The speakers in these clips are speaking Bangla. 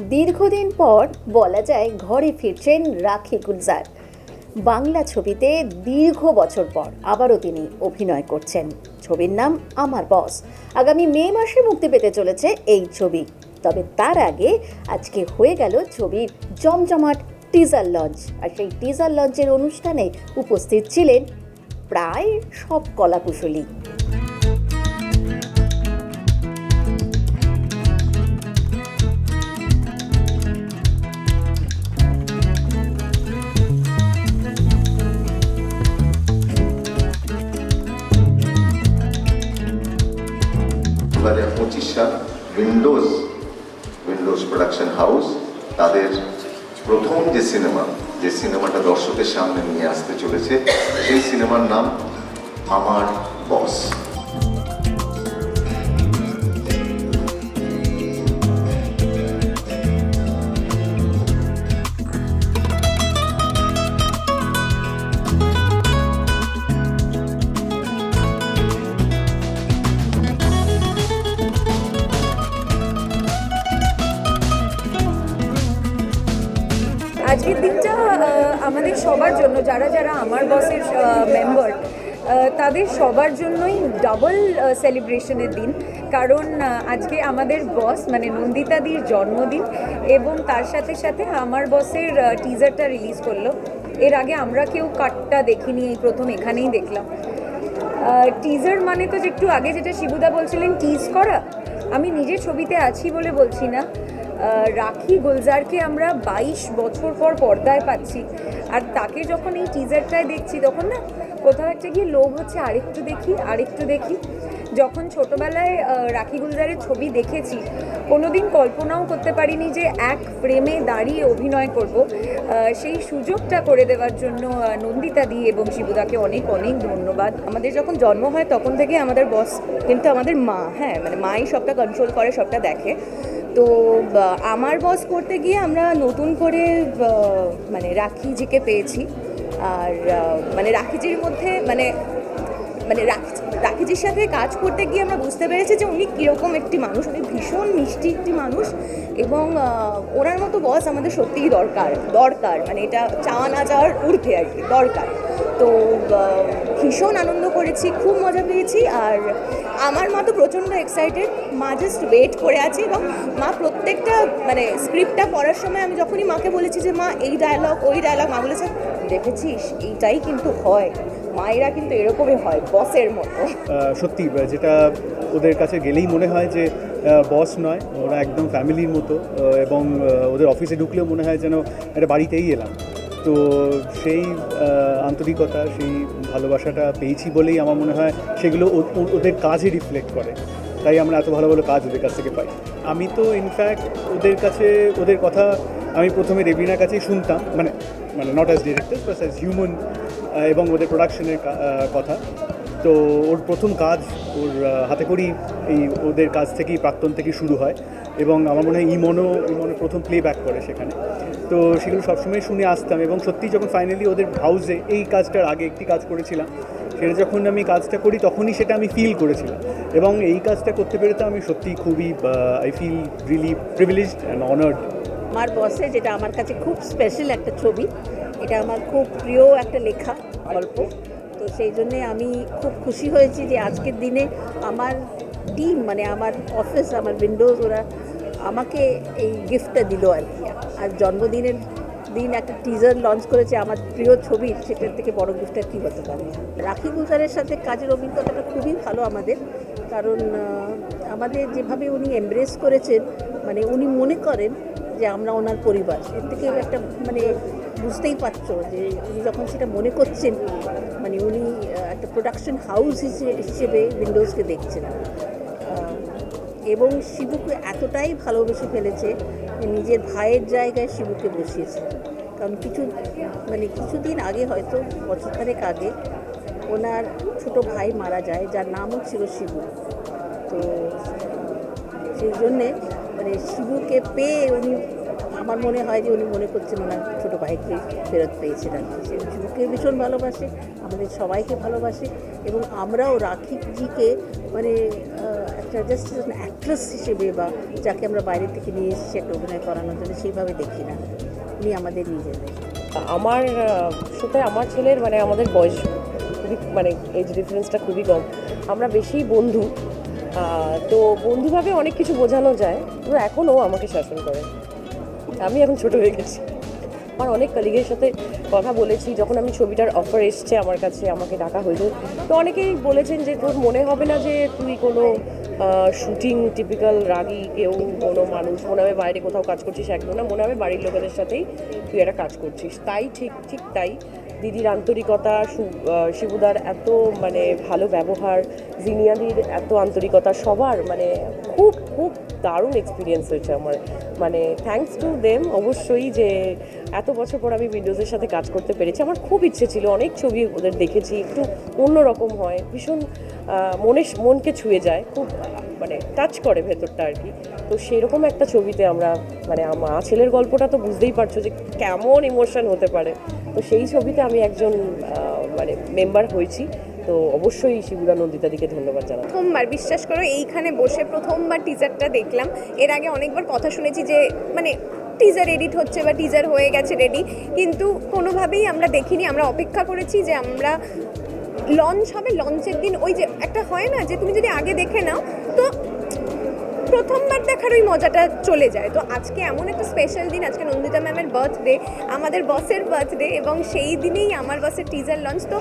দীর্ঘদিন পর বলা যায় ঘরে ফিরছেন রাখি গুলজার। বাংলা ছবিতে দীর্ঘ বছর পর আবারও তিনি অভিনয় করছেন। ছবির নাম আমার বস। আগামী মে মাসে মুক্তি পেতে চলেছে এই ছবি। তবে তার আগে আজকে হয়ে গেল ছবির জমজমাট টিজার লঞ্চ। আর সেই টিজার লঞ্চের অনুষ্ঠানে উপস্থিত ছিলেন প্রায় সব কলাকুশলী। উইন্ডোজ উইন্ডোজ প্রোডাকশন হাউস তাদের প্রথম যে সিনেমা, যে সিনেমাটা দর্শকের সামনে নিয়ে আসতে চলেছে, সেই সিনেমার নাম আমার বস। আজকের দিনটা আমাদের সবার জন্য, যারা যারা আমার বসের মেম্বার তাদের সবার জন্যই ডাবল সেলিব্রেশনের দিন। কারণ আজকে আমাদের বস মানে নন্দিতাদির জন্মদিন, এবং তার সাথে সাথে আমার বসের টিজারটা রিলিজ করল। এর আগে আমরা কেউ কাটটা দেখিনি, এই প্রথম এখানেই দেখলাম। টিজার মানে তো একটু আগে যেটা শিবুদা বলছিলেন টিজ করা। আমি নিজের ছবিতে আছি বলে বলছি না। রাখি গুলজারকে আমরা বাইশ বছর পর পর্দায় পাচ্ছি। আর তাকে যখন এই টিজারটায় দেখছি, তখন না কোথাও একটা গিয়ে লোভ হচ্ছে, আরেকটু দেখি আরেকটু দেখি। যখন ছোটবেলায় রাখি গুলজারের ছবি দেখেছি, কোনোদিন কল্পনাও করতে পারিনি যে এক ফ্রেমে দাঁড়িয়ে অভিনয় করব। সেই সুযোগটা করে দেওয়ার জন্য নন্দিতা দি এবং শিবুদাকে অনেক অনেক ধন্যবাদ। আমাদের যখন জন্ম হয়, তখন থেকে আমাদের বস কিন্তু আমাদের মা হ্যাঁ মানে মাই সবটা কন্ট্রোল করে, সবটা দেখে। তো আমার বস করতে গিয়ে আমরা নতুন করে মানে রাখিজিকে পেয়েছি। আর মানে রাখিজির মধ্যে মানে মানে রাখি রাখিজির সাথে কাজ করতে গিয়ে আমরা বুঝতে পেরেছি যে উনি কীরকম একটি মানুষ, উনি ভীষণ মিষ্টি একটি মানুষ এবং ওনার মতো বস আমাদের সত্যিই দরকার দরকার। মানে এটা চাওয়া না চাওয়ার ঊর্ধ্বে আর কি, দরকার। তো ভীষণ আনন্দ করেছি, খুব মজা পেয়েছি আর আমার মা তো প্রচণ্ড এক্সাইটেড মা জাস্ট ওয়েট করে আছে এবং মা প্রত্যেকটা মানে স্ক্রিপ্টটা পড়ার সময় আমি যখনই মাকে বলেছি যে, মা, এই ডায়লগ ওই ডায়লগ মা বলেছে, দেখেছিস, এইটাই কিন্তু হয়, মায়েরা কিন্তু এরকমই হয় বসের মতো। সত্যি যেটা ওদের কাছে গেলেই মনে হয় যে বস নয়, ওরা একদম ফ্যামিলির মতো এবং ওদের অফিসে ঢুকলেও মনে হয় যেন একটা বাড়িতেই এলাম। তো সেই আন্তরিকতা, সেই ভালোবাসাটা পেয়েছি বলেই আমার মনে হয় সেগুলো ওদের কাজে রিফ্লেক্ট করে। তাই আমরা এত ভালো ভালো কাজ ওদের কাছ থেকে পাই। আমি তো ইনফ্যাক্ট ওদের কাছে, ওদের কথা আমি প্রথমে রেবিনার কাছেই শুনতাম মানে মানে not as director plus as human এবং ওদের প্রোডাকশনের কথা। তো ওর প্রথম কাজ ওর হাতে করেই এই ওদের কাজ থেকেই, প্রাক্তন থেকেই শুরু হয়। এবং আমার মনে হয় ইমনও ইমনও প্রথম প্লে ব্যাক করে সেখানে। তো সেগুলো সবসময় শুনে আসতাম এবং সত্যি যখন ফাইনালি ওদের হাউসে এই কাজটার আগে একটি কাজ করেছিলাম, সেটা যখন আমি কাজটা করি তখনই সেটা আমি ফিল করেছিলাম। এবং এই কাজটা করতে পেরে তো আমি সত্যি খুবই I feel really privileged and honoured আমার বসে, যেটা আমার কাছে খুব স্পেশাল একটা ছবি। এটা আমার খুব প্রিয় একটা লেখা, গল্প। তো সেই জন্যে আমি খুব খুশি হয়েছি যে আজকের দিনে আমার টিম মানে আমার অফিস আমার উইন্ডোজ ওরা আমাকে এই গিফটটা দিল আর কি। আর জন্মদিনের দিন একটা টিজার লঞ্চ করেছে আমার প্রিয় ছবি সেটার থেকে বড় গিফটটা কী হতে পারে? রাখি গুলজারের সাথে কাজের অভিজ্ঞতাটা খুবই ভালো আমাদের, কারণ আমাদের যেভাবে উনি এমব্রেস করেছেন মানে উনি মনে করেন যে আমরা ওনার পরিবার। এর থেকে একটা মানে বুঝতেই পারছ যে উনি যখন সেটা মনে করছেন মানে উনি একটা প্রোডাকশন হাউস হিসেবে উইন্ডোজকে দেখছেন। এবং শিবুকে এতটাই ভালোবেসে ফেলেছে নিজের ভাইয়ের জায়গায় শিবুকে বসিয়েছে। কারণ কিছু মানে কিছুদিন আগে হয়তো বছরখানেক আগে, ওনার ছোট ভাই মারা যায়, যার নামও ছিল শিবু। তো সেই জন্যে মানে শিবুকে পেয়ে উনি আমার মনে হয় যে উনি মনে করছেন ওনার ছোটো ভাইকে ফেরত পেয়েছেন আর কি ভীষণ ভালোবাসে, আমাদের সবাইকে ভালোবাসে এবং আমরাও রাখিজিকে মানে একটা জাস্ট অ্যাক্ট্রেস হিসেবে বা যাকে আমরা বাইরে থেকে নিয়ে এসেছি একটা অভিনয় করানোর জন্য সেইভাবে দেখি না। উনি আমাদের নিজেদের আমার সাথে আমার ছেলের মানে আমাদের বয়স খুবই মানে এজ ডিফারেন্সটা খুবই কম। আমরা বেশি বন্ধু। তো বন্ধুভাবে অনেক কিছু বোঝানো যায়, কিন্তু এখনও আমাকে শাসন করে। আমি এখন ছোট হয়ে গেছি। আমার অনেক কলিগের সাথে কথা বলেছি, যখন আমি ছবিটার অফার এসছে আমার কাছে, আমাকে ডাকা হয়েছে। তো অনেকেই বলেছেন যে, তোর মনে হবে না যে তুই কোনো শুটিং টিপিক্যাল রাগী, কেউ কোনো মানুষ, মনে হবে বাইরে কোথাও কাজ করছিস একদম না, মনে হবে বাড়ির লোকেদের সাথেই তুই একটা কাজ করছিস। তাই ঠিক ঠিক তাই। দিদির আন্তরিকতা শিবুদার এত মানে ভালো ব্যবহার, জিনিয়াদির এত আন্তরিকতা সবার মানে খুব খুব দারুণ এক্সপিরিয়েন্স হয়েছে আমার। মানে থ্যাঙ্কস টু দেম অবশ্যই যে এত বছর পর আমি উইন্ডোজের সাথে কাজ করতে পেরেছি। আমার খুব ইচ্ছে ছিল, অনেক ছবি ওদের দেখেছি, একটু অন্যরকম হয়, ভীষণ মনে মনকে ছুঁয়ে যায়, খুব মানে টাচ করে ভেতরটা আর কি। তো সেরকম একটা ছবিতে আমরা মানে মা ছেলের গল্পটা তো বুঝতেই পারছ যে কেমন ইমোশন হতে পারে। তো সেই ছবিতে আমি একজন মানে মেম্বার হয়েছি। তো অবশ্যই শিবুদা নন্দিতাদিকে ধন্যবাদ জানাব প্রথমবার, বিশ্বাস করো, এইখানে বসে প্রথমবার টিজারটা দেখলাম। এর আগে অনেকবার কথা শুনেছি যে মানে টিজার এডিট হচ্ছে বা টিজার হয়ে গেছে রেডি কিন্তু কোনোভাবেই আমরা দেখিনি। আমরা অপেক্ষা করেছি যে আমরা লঞ্চ হবে লঞ্চের দিন ওই যে একটা হয় না যে, তুমি যদি আগে দেখে নাও, তো প্রথমবার দেখার ওই মজাটা চলে যায়। তো আজকে এমন একটা স্পেশাল দিন, আজকে নন্দিতা ম্যামের বার্থডে আমাদের বসের বার্থডে এবং সেই দিনেই আমার বসের টিজার লঞ্চ তো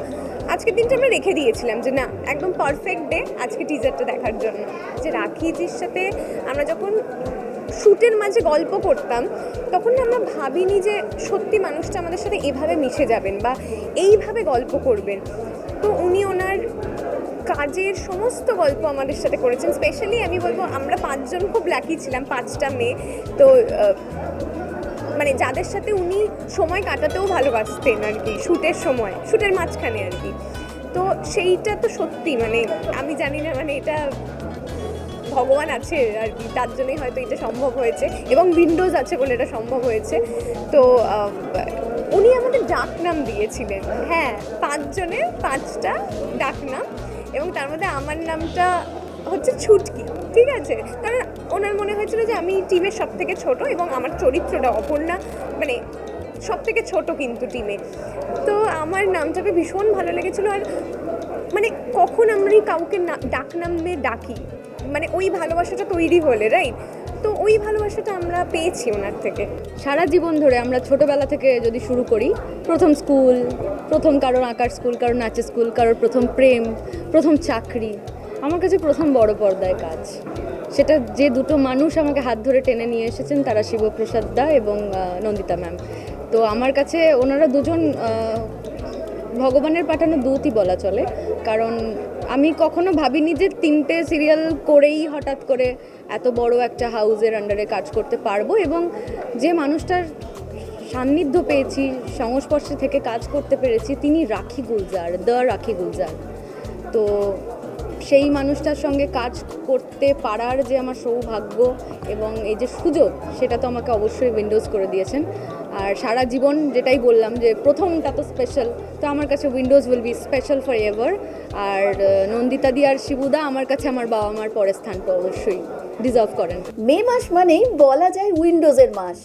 আজকের দিনটা আমরা রেখে দিয়েছিলাম যে না, একদম পারফেক্ট ডে আজকে টিজারটা দেখার জন্য। যে রাখিজির সাথে আমরা যখন শ্যুটের মাঝে গল্প করতাম, তখন আমরা ভাবিনি যে সত্যি মানুষটা আমাদের সাথে এভাবে মিশে যাবেন বা এইভাবে গল্প করবেন। তো উনি ওনার কাজের সমস্ত গল্প আমাদের সাথে করেছেন। স্পেশালি আমি বলব আমরা পাঁচজন খুব লাকি ছিলাম, পাঁচটা মেয়ে। তো মানে যাদের সাথে উনি সময় কাটাতেও ভালোবাসতেন আর কি শ্যুটের সময় শ্যুটের মাঝখানে আর কি। তো সেইটা তো সত্যি মানে আমি জানি না মানে এটা ভগবান আছে আর কি, তার জন্যই হয়তো এটা সম্ভব হয়েছে এবং উইন্ডোজ আছে বলে এটা সম্ভব হয়েছে। তো উনি আমাদের ডাক নাম দিয়েছিলেন। হ্যাঁ পাঁচজনের পাঁচটা ডাক নাম এবং তার মধ্যে আমার নামটা হচ্ছে ছুটকি। ঠিক আছে। কারণ ওনার মনে হয়েছিল যে আমি টিমের সব থেকে ছোট এবং আমার চরিত্রটা অপর্ণা মানে সব থেকে ছোট কিন্তু টিমে। তো আমার নামটাকে ভীষণ ভালো লেগেছিল আর মানে কখন আমরা কাউকে ডাক নামে ডাকি মানে ওই ভালোবাসাটা তৈরি হলে রাইট তো ওই ভালোবাসাটা আমরা পেয়েছি ওনার থেকে। সারা জীবন ধরে আমরা ছোটবেলা থেকে যদি শুরু করি, প্রথম স্কুল, প্রথম কারোর আঁকার স্কুল, কারোর নাচের স্কুল, কারোর প্রথম প্রেম, প্রথম চাকরি আমার কাছে প্রথম বড় পর্দায় কাজ। সেটা যে দুটো মানুষ আমাকে হাত ধরে টেনে নিয়ে এসেছেন তারা শিবপ্রসাদ দা এবং নন্দিতা ম্যাম। তো আমার কাছে ওনারা দুজন ভগবানের পাঠানো দূতই বলা চলে। কারণ আমি কখনো ভাবিনি যে তিনটে সিরিয়াল করেই হঠাৎ করে এত বড় একটা হাউজের আন্ডারে কাজ করতে পারব এবং যে মানুষটার সান্নিধ্য পেয়েছি, সংস্পর্শে থেকে কাজ করতে পেরেছি, তিনি রাখি গুলজার, দ্য রাখি গুলজার। তো সেই মানুষটার সঙ্গে কাজ করতে পারার যে আমার সৌভাগ্য এবং এই যে সুযোগ, সেটা তো আমাকে অবশ্যই উইন্ডোজ করে দিয়েছেন। আর সারা জীবন যেটাই বললাম যে প্রথমটা তো স্পেশাল তো আমার কাছে Windows will be special forever আর নন্দিতা দি আর শিবুদা আমার কাছে আমার বাবা মার পরের স্থান তো অবশ্যই ডিজার্ভ করেন। মে মাস মানেই বলা যায় উইন্ডোজের মাস।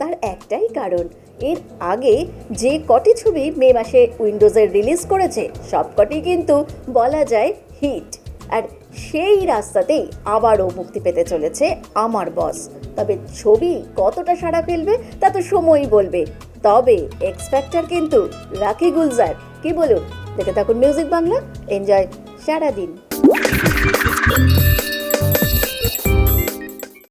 তার একটাই কারণ, এর আগে যে কটি ছবি মে মাসে উইন্ডোজের রিলিজ করেছে, সবকটি কিন্তু বলা যায় হিট আর সেই রাস্তাতেই আবারও মুক্তি পেতে চলেছে আমার বস। তবে ছবি কতটা সাড়া ফেলবে তা তো সময়ই বলবে। তবে এক্সপেক্টার কিন্তু রাখি গুলজার। কি বলুন? দেখে থাকুন মিউজিক বাংলা এনজয় সারাদিন।